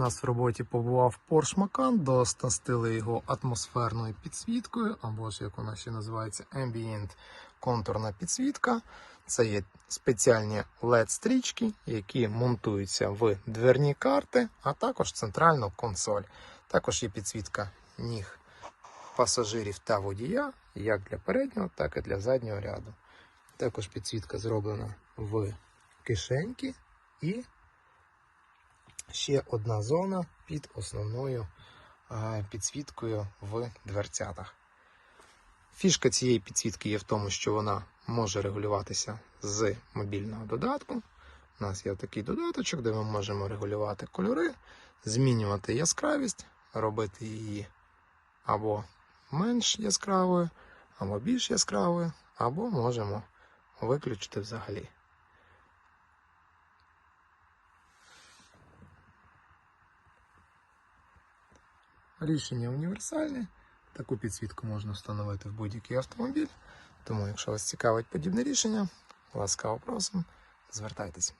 нас в роботі побував Porsche Macan, дооснастили його атмосферною підсвіткою, або ж як вона ще називається Ambient контурна підсвітка. Це є спеціальні LED-стрічки, які монтуються в дверні карти, а також центральну консоль. Також є підсвітка ніг пасажирів та водія, як для переднього, так і для заднього ряду. Також підсвітка зроблена в кишеньки і ще одна зона під основною підсвіткою в дверцятах. Фішка цієї підсвітки є в тому, що вона може регулюватися з мобільного додатку. У нас є такий додаточок, де ми можемо регулювати кольори, змінювати яскравість, робити її або менш яскравою, або більш яскравою, або можемо виключити взагалі. Рішення універсальне. Таку підсвітку можна встановити в будь-який автомобіль. Тому, якщо вас цікавить подібне рішення, ласкаво просимо, звертайтеся.